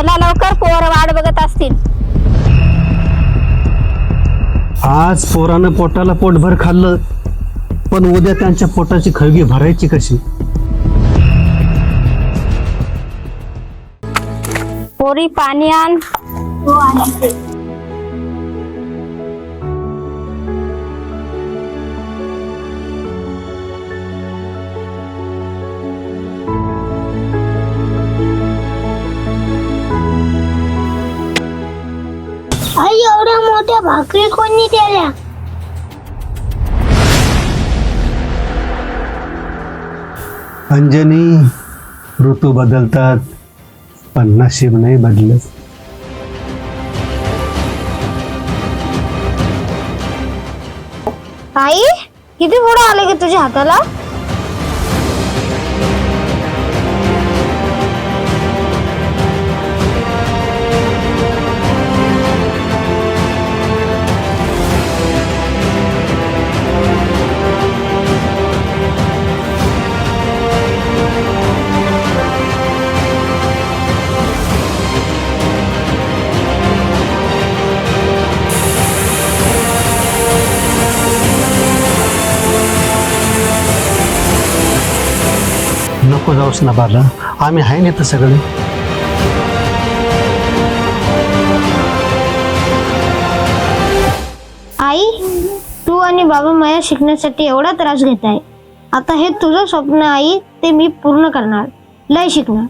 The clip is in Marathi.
चला लवकर पोर वाट बघत असतील. आज पोरानं पोटाला पोटभर खाल्लं पण उद्या त्यांच्या पोटाची खळगी भरायची कशी? पोरी पाणी आण. आई एवढ्या मोठ्या भाकरी कोणी केल्या? अंजनी ऋतू बदलतात पण नशीब नाही बदलत. आई किती पुढे आले की तुझ्या हाताला? नको जाऊस ना बाला. आम्ही आहे ना तर सगळे. आई तू आणि बाबा मला शिकण्यासाठी एवढा त्रास घेत आहे आता हे तुझं स्वप्न आई ते मी पूर्ण करणार. लय शिकणार.